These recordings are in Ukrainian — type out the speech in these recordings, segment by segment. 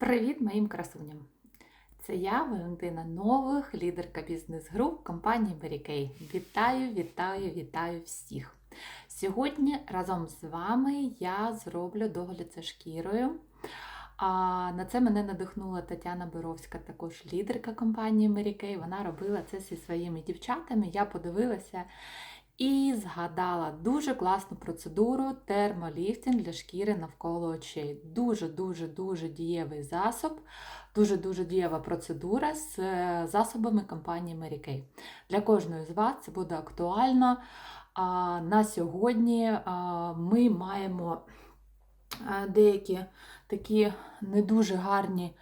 Привіт моїм красуням! Це я, Валентина Нових, лідерка бізнес-груп компанії Kay. Вітаю, вітаю, вітаю всіх! Сьогодні разом з вами я зроблю догляд за шкірою. А на це мене надихнула Тетяна Боровська, також лідерка компанії Mary. Вона робила це зі своїми дівчатами. Я подивилася і згадала дуже класну процедуру термоліфтинг для шкіри навколо очей. Дуже-дуже дуже дієвий засоб, дуже-дуже дієва процедура з е, засобами компанії Mary Kay. Для кожної з вас це буде актуально. А на сьогодні ми маємо деякі такі не дуже гарні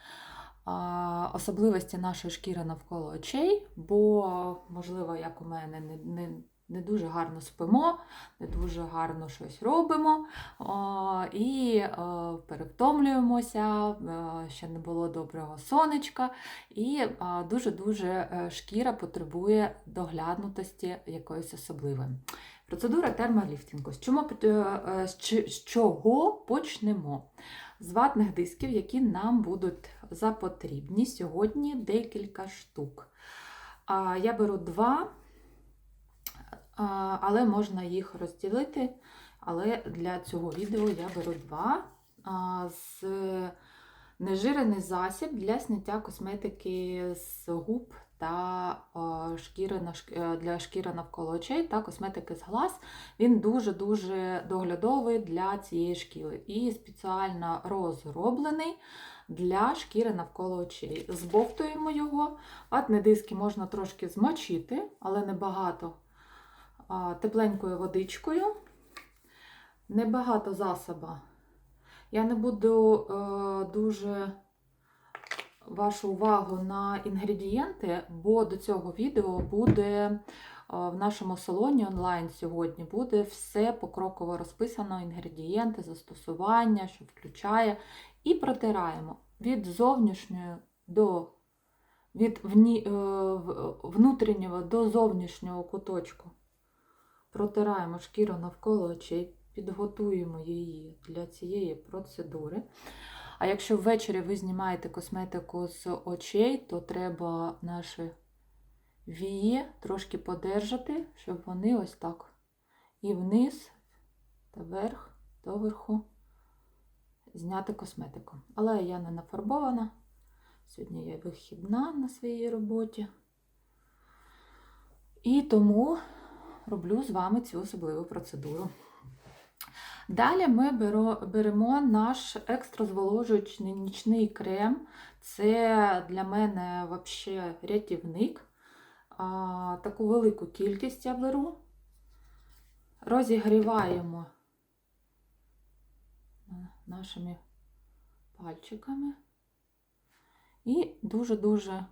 особливості нашої шкіри навколо очей, бо, можливо, як у мене, не, не, не дуже гарно спимо, не дуже гарно щось робимо і о, перевтомлюємося, е, ще не було доброго сонечка, і е, дуже-дуже е, шкіра потребує доглянутості якоїсь особливої. Процедура термоліфтингу. З, е, е, чого почнемо? З ватних дисків, які нам будуть запотрібні сьогодні декілька штук. Я беру два, але можна їх розділити. Але для цього відео я беру два з нежирений засіб для зняття косметики з губ та шкіри е, для шкіри навколо очей та косметики з глаз. Він дуже-дуже доглядовий для цієї шкіри і спеціально розроблений для шкіри навколо очей. Збовтуємо його. Ватні диски можна трошки змочити, але небагато тепленькою водичкою. Небагато засоба. Я не буду е, дуже вашу увагу на інгредієнти, бо до цього відео буде е, в нашому салоні онлайн сьогодні буде все покроково розписано, інгредієнти, застосування, що включає. І протираємо від зовнішньої до від е, внутрішнього до зовнішнього куточку. Протираємо шкіру навколо очей, підготуємо її для цієї процедури. А якщо ввечері ви знімаєте косметику з очей, то треба наші вії трошки подержати, щоб вони ось так і вниз, та вверх, до верху зняти косметику. Але я не нафарбована. Сьогодні я вихідна на своїй роботі. І тому роблю з вами цю особливу процедуру. Далі ми беремо наш екстразволожуючий нічний крем. Це для мене взагалі рятівник. Таку велику кількість я беру. Розігріваємо нашими пальчиками. І дуже-дуже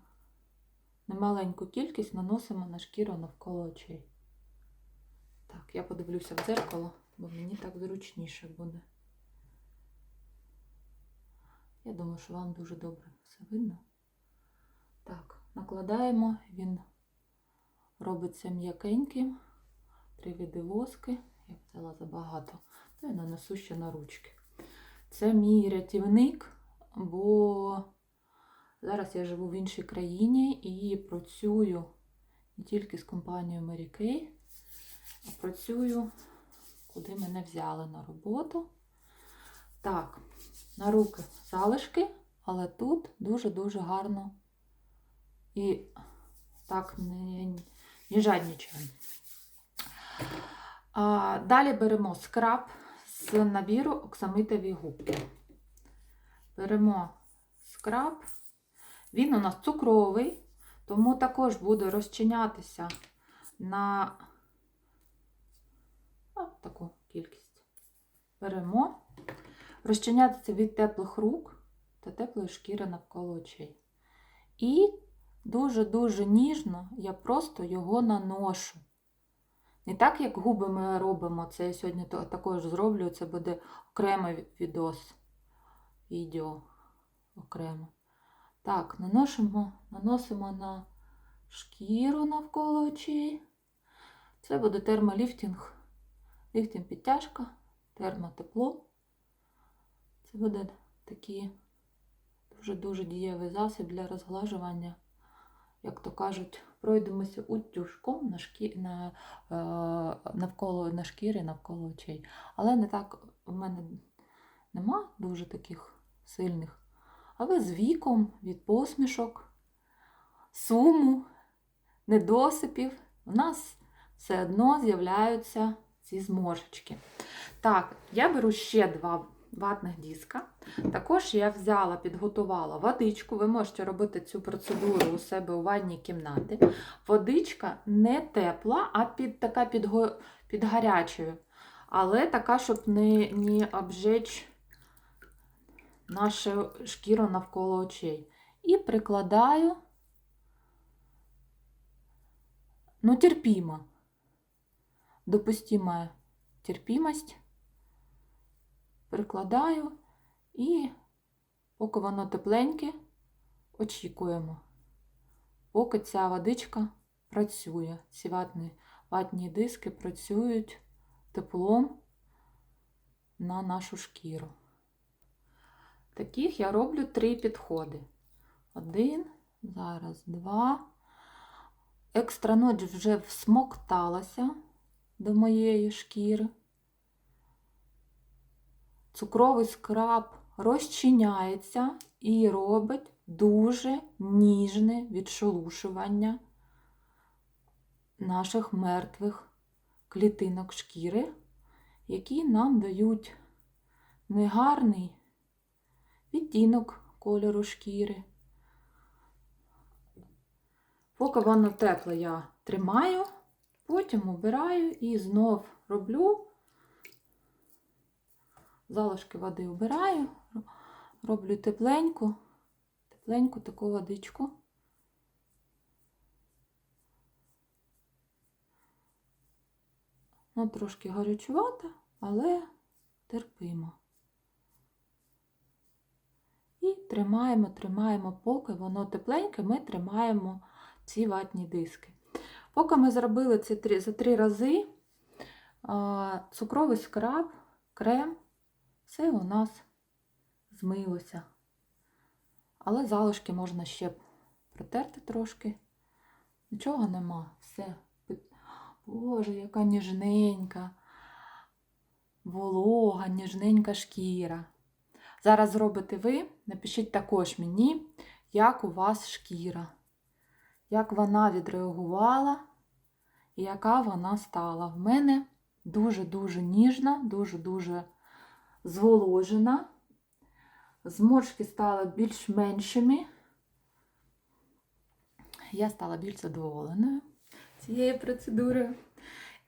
немаленьку кількість наносимо на шкіру навколо очей. Так, я подивлюся в дзеркало, бо мені так зручніше буде. Я думаю, що вам дуже добре все видно. Так, накладаємо, він робиться м'якеньким. Три види воски. Я взяла забагато. То я нанесу ще на ручки. Це мій рятівник, бо зараз я живу в іншій країні і працюю не тільки з компанією Mary Kay, працюю, куди мене взяли на роботу. Так, на руки залишки, але тут дуже-дуже гарно і так не, не жаднічаємо. А, Далі беремо скраб з набіру оксамитові губки. Беремо скраб. Він у нас цукровий, тому також буде розчинятися на таку кількість. Беремо, розчинятися від теплих рук та теплої шкіри навколо очей. І дуже-дуже ніжно я просто його наношу. Не так, як губи ми робимо, це я сьогодні також зроблю, це буде окремий відос, відео окремо. Так, наносимо, наносимо на шкіру навколо очей. Це буде термоліфтинг, ліфтинг підтяжка, термотепло. Це буде такі Дуже-дуже дієвий засіб для розглажування. Як то кажуть, пройдемося утюжком на шкі... на, е, навколо на шкірі, навколо очей. Але не так в мене нема дуже таких сильних. Але з віком від посмішок, суму, недосипів у нас все одно з'являються ці зморшечки. Так, я беру ще два ватних диска. Також я взяла, підготувала водичку. Ви можете робити цю процедуру у себе у ванній кімнаті. Водичка не тепла, а під, така під, під гарячою. Але така, щоб не, не обжечь нашу шкіру навколо очей. І прикладаю, ну, терпімо. Допустимая терпімость. Прикладаю і поки воно тепленьке, очікуємо, поки ця водичка працює. Ці ватні, ватні диски працюють теплом на нашу шкіру. Таких я роблю три підходи. Один, зараз два. Екстра ноч вже всмокталася до моєї шкіри. Цукровий скраб розчиняється і робить дуже ніжне відшелушування наших мертвих клітинок шкіри, які нам дають негарний відтінок кольору шкіри. Поки воно тепле, я тримаю, потім обираю і знов роблю. Залишки води обираю, роблю тепленьку, тепленьку таку водичку. Ну, трошки гарячувата, але терпимо. І тримаємо, тримаємо, поки воно тепленьке, ми тримаємо ці ватні диски. Поки ми зробили ці три, за три рази, цукровий скраб, крем, все у нас змилося. Але залишки можна ще протерти трошки. Нічого нема. Все. Боже, яка ніжненька, волога, ніжненька шкіра. Зараз зробите ви, напишіть також мені, як у вас шкіра, як вона відреагувала і яка вона стала. В мене дуже-дуже ніжна, дуже-дуже зволожена. Зморшки стали більш меншими. Я стала більш задоволеною цією процедурою.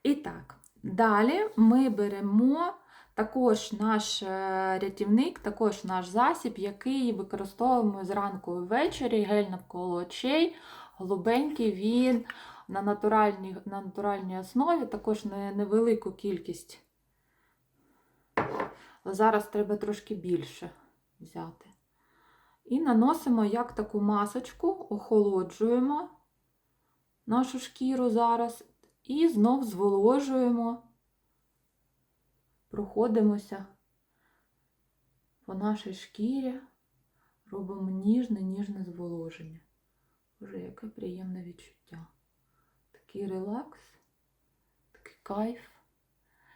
І так, далі ми беремо також наш е, рятівник, також наш засіб, який використовуємо зранку ввечері, гель навколо очей, голубенький він на натуральній, на натуральній основі, також не- невелику кількість. Зараз треба трошки більше взяти. І наносимо як таку масочку, охолоджуємо нашу шкіру зараз і знов зволожуємо, проходимося по нашій шкірі, робимо ніжне-ніжне зволоження. Боже, яке приємне відчуття. Такий релакс, такий кайф.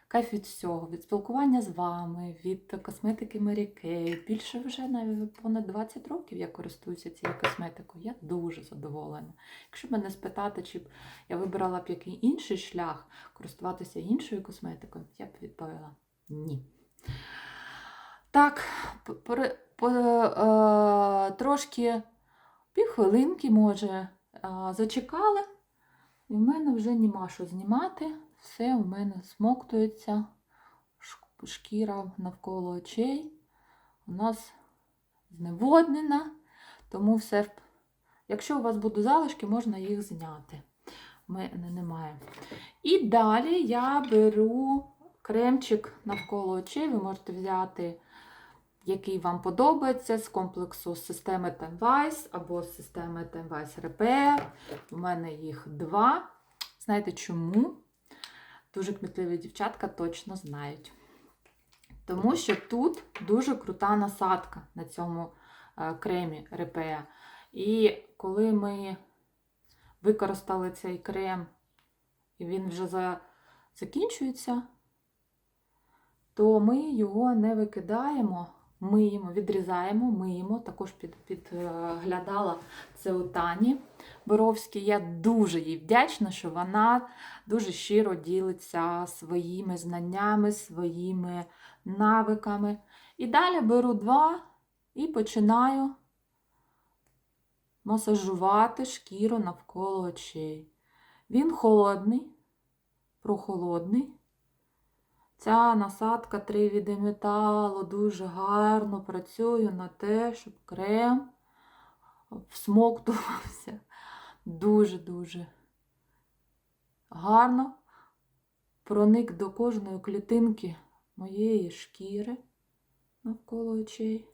Кайф від всього, від спілкування з вами, від косметики Mary. Більше вже навіть понад 20 років я користуюся цією косметикою. Я дуже задоволена. Якщо мене спитати, чи б я вибирала б який інший шлях користуватися іншою косметикою, я б відповіла ні. Так, е, трошки півхвилинки, може, е, зачекали, і в мене вже нема що знімати. Все у мене смоктується, шкіра навколо очей. У нас зневоднена, тому все. Якщо у вас будуть залишки, можна їх зняти. У мене немає. І далі я беру кремчик навколо очей. Ви можете взяти, який вам подобається, з комплексу системи Tenwise або системи Tenwise Repair. У мене їх два. Знаєте чому? Дуже кмітливі дівчатка точно знають. Тому що тут дуже крута насадка на цьому е, кремі Репея. І коли ми використали цей крем, і він вже за... закінчується, то ми його не викидаємо, миємо, відрізаємо, миємо. Також під, підглядала це у Тані Боровській. Я дуже їй вдячна, що вона дуже щиро ділиться своїми знаннями, своїми навиками. І далі беру два і починаю масажувати шкіру навколо очей. Він холодний, прохолодний. Ця насадка три віди металу дуже гарно працює на те, щоб крем всмоктувався дуже-дуже гарно проник до кожної клітинки моєї шкіри навколо очей,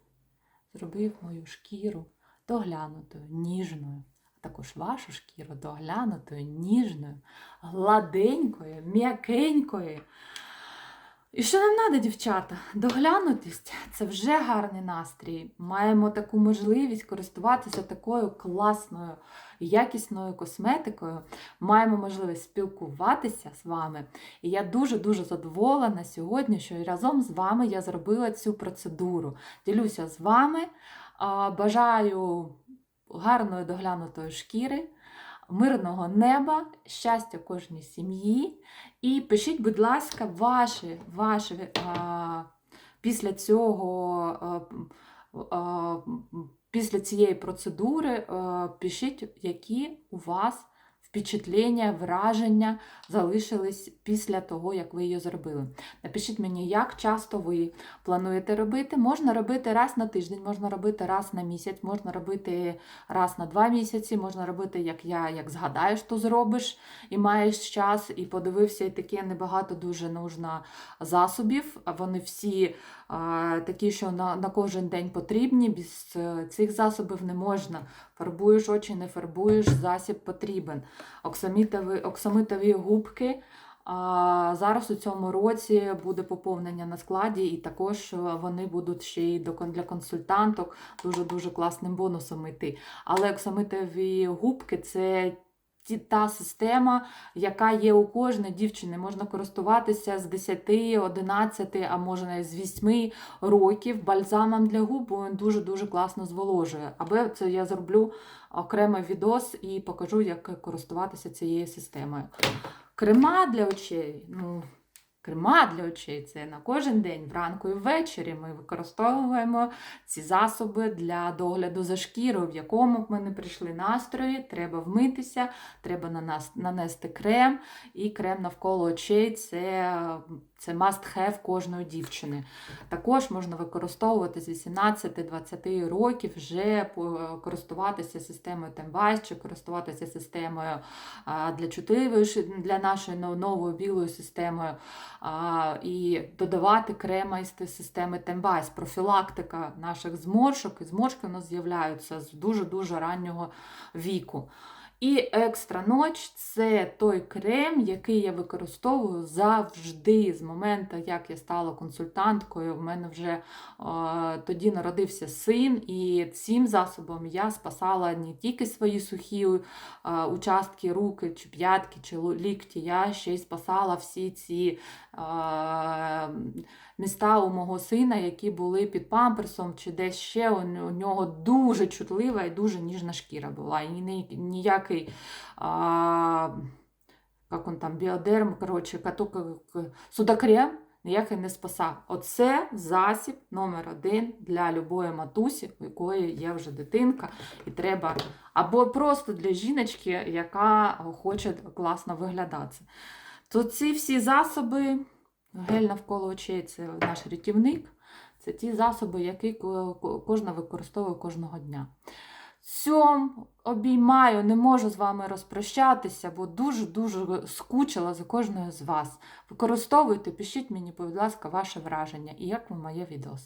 зробив мою шкіру доглянутою, ніжною, а також вашу шкіру доглянутою, ніжною, гладенькою, м'якенькою. І що нам треба, дівчата? Доглянутість це вже гарний настрій. Маємо таку можливість користуватися такою класною, якісною косметикою. Маємо можливість спілкуватися з вами. І я дуже-дуже задоволена сьогодні, що разом з вами я зробила цю процедуру. Ділюся з вами. Бажаю гарної доглянутої шкіри, мирного неба, щастя кожній сім'ї. І пишіть, будь ласка, ваші, ваші а, після цього. А, а, Після цієї процедури пишіть, які у вас впечатлення, враження залишились після того, як ви її зробили. Напишіть мені, як часто ви плануєте робити. Можна робити раз на тиждень, можна робити раз на місяць, можна робити раз на два місяці, можна робити, як я, як згадаєш, то зробиш і маєш час, і подивився, і таке небагато дуже нужно засобів. Вони всі а, такі, що на, на кожен день потрібні. Без е, цих засобів не можна. Фарбуєш очі, не фарбуєш, засіб потрібен. Оксамитові, оксамитові губки. А зараз у цьому році буде поповнення на складі, і також вони будуть ще й для консультанток дуже-дуже класним бонусом йти. Але оксамитові губки це та система, яка є у кожної дівчини. Можна користуватися з 10, 11, а може і з 8 років бальзамом для губ, бо він дуже-дуже класно зволожує. Аби це я зроблю окремий відос і покажу, як користуватися цією системою. Крема для очей. Ну, крема для очей це на кожен день, вранку і ввечері. Ми використовуємо ці засоби для догляду за шкірою, в якому б ми не прийшли настрої. Треба вмитися, треба на нас нанести крем, і крем навколо очей це, це must have кожної дівчини. Також можна використовувати з 18-20 років вже користуватися системою Темвайс чи користуватися системою для чутливої для нашої нової білої системою і додавати крема із системи Темвайс, профілактика наших зморшок. І зморшки у нас з'являються з дуже-дуже раннього віку. І екстра ноч це той крем, який я використовую завжди з моменту, як я стала консультанткою. В мене вже е, тоді народився син, і цим засобом я спасала не тільки свої сухі е, участки, руки, чи п'ятки, чи лікті, я ще й спасала всі ці е, міста у мого сина, які були під памперсом, чи десь ще. У нього дуже чутлива і дуже ніжна шкіра була. І ніякий. А, як он там, біодерм, коротше, катука, судокрем ніякий не спасав. Оце засіб номер один для любої матусі, у якої є вже дитинка, і треба, або просто для жіночки, яка хоче класно виглядати. То ці всі засоби, гель навколо очей це наш рятівник. Це ті засоби, які ко- ко- кожна використовує кожного дня. Цьом обіймаю, не можу з вами розпрощатися, бо дуже-дуже скучила за кожною з вас. Використовуйте, пишіть мені, будь ласка, ваше враження і як вам моє відео.